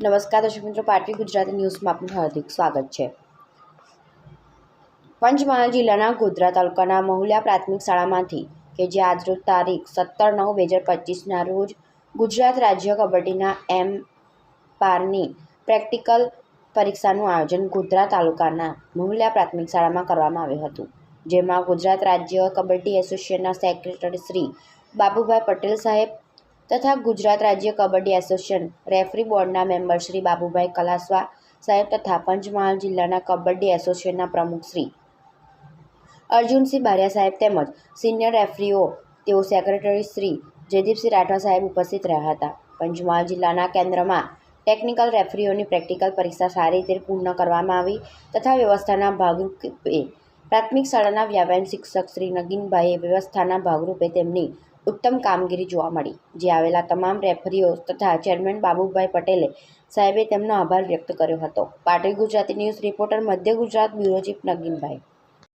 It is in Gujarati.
નમસ્કાર, દર્શક મિત્રો પાટવી ગુજરાતી ન્યૂઝમાં આપનું હાર્દિક સ્વાગત છે. પંચમહાલ જિલ્લાના ગોધરા તાલુકાના મહુલિયા પ્રાથમિક શાળામાંથી કે જે આજરોજ તારીખ સત્તર નવ બે હજાર પચીસના રોજ ગુજરાત રાજ્ય કબડ્ડીના એમ પારની પ્રેક્ટિકલ પરીક્ષાનું આયોજન ગોધરા તાલુકાના મહુલિયા પ્રાથમિક શાળામાં કરવામાં આવ્યું હતું. જેમાં ગુજરાત રાજ્ય કબડ્ડી એસોસિએશનના સેક્રેટરી શ્રી બાબુભાઈ પટેલ સાહેબ તથા ગુજરાત રાજ્ય કબડ્ડી એસોસિએશન રેફરી બોર્ડના મેમ્બર શ્રી બાબુભાઈ કલાસવા સાહેબ તથા પંચમહાલ જિલ્લાના કબડ્ડી એસોસિએશનના પ્રમુખ શ્રી અર્જુનસિંહ બારિયા સાહેબ તેમજ સિનિયર રેફરીઓ, તેઓ સેક્રેટરી શ્રી જયદીપસિંહ રાઠવા સાહેબ ઉપસ્થિત રહ્યા હતા. પંચમહાલ જિલ્લાના કેન્દ્રમાં ટેકનિકલ રેફરીઓની પ્રેક્ટિકલ પરીક્ષા સારી રીતે પૂર્ણ કરવામાં આવી તથા વ્યવસ્થાના ભાગરૂપે પ્રાથમિક શાળાના વ્યાયામ શિક્ષક શ્રી નગીનભાઈએ વ્યવસ્થાના ભાગરૂપે તેમની ઉત્તમ કામગીરી જોવા મળી, જે આવેલા તમામ રેફરીઓ તથા ચેરમેન બાબુભાઈ પટેલે સાહેબે તેમનો આભાર વ્યક્ત કર્યો હતો. પાટીલ ગુજરાતી ન્યૂઝ રિપોર્ટર મધ્ય ગુજરાત બ્યુરો ચીફ નગીનભાઈ